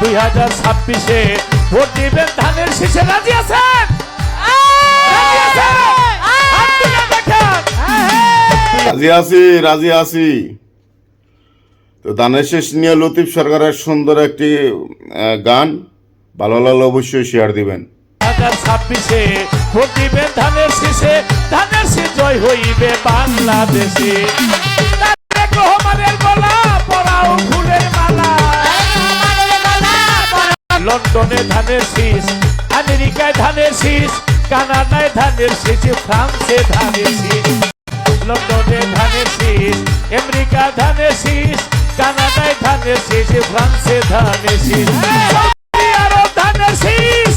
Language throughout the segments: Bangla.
দুই হাজার ছাব্বিশে ভোট দিবেন ধানের শীষে। রাজি আছেন? রাজি আছি রাজি আছি। তো দানের শেষ নিয়ে লতিফ সরকারের সুন্দর একটি গান। ভালো লাগলে অবশ্যই শেয়ার দিবেন। হাজার ছাব্বিশে ভোট দিবেন ধানের শীষে। ধানের শীষ জয় হইবে বাংলাদেশে। রহমানের গলা পরাও লন্ডনে ধানের শীষ, আমেরিকায় ধানের শীষ, কানাডায় ধানের শীষ, ফ্রান্সে ধানের শীষ। লন্ডনে ধানের শীষ আমেরিকা ধানের শীষ, কানাডায় ধানের শীষ, ফ্রান্সে ধানের শীষ। ধানের শীষ।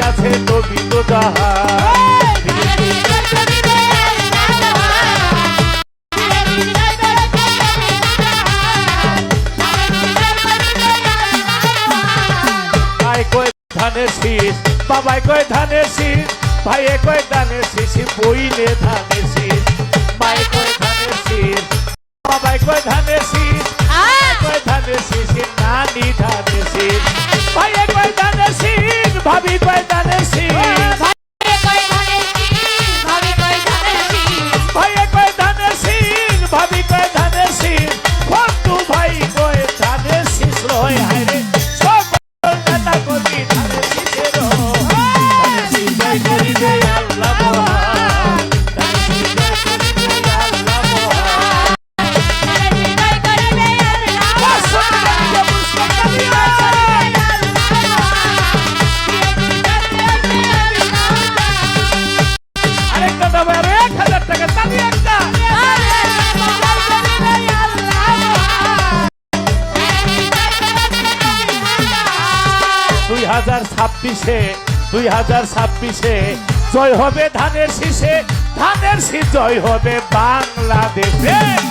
আছে নবী তো ধানের শীষ বাবাই কয় ধানের শীষ ভাইয়ে কয় ধানের শীষ বইলে ধানের শীষ মায়ে কয় ধানের শীষ বাবাই কয় ধানের শীষ হাজার ছাব্বিশে দুই হাজার ছাব্বিশে জয় হবে ধানের শীষে ধানের শীষ জয় হবে বাংলাদেশে।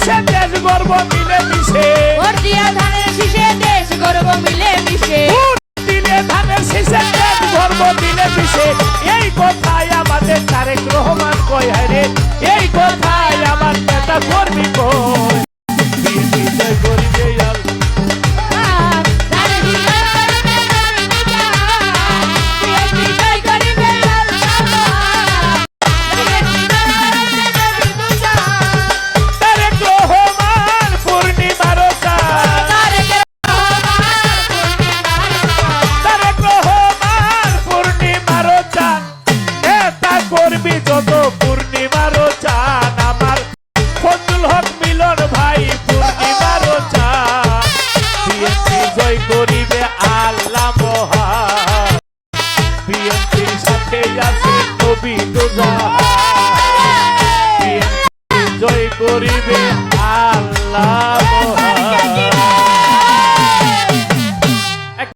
শীষে দেশ গর্ব করিবে আল্লাহ।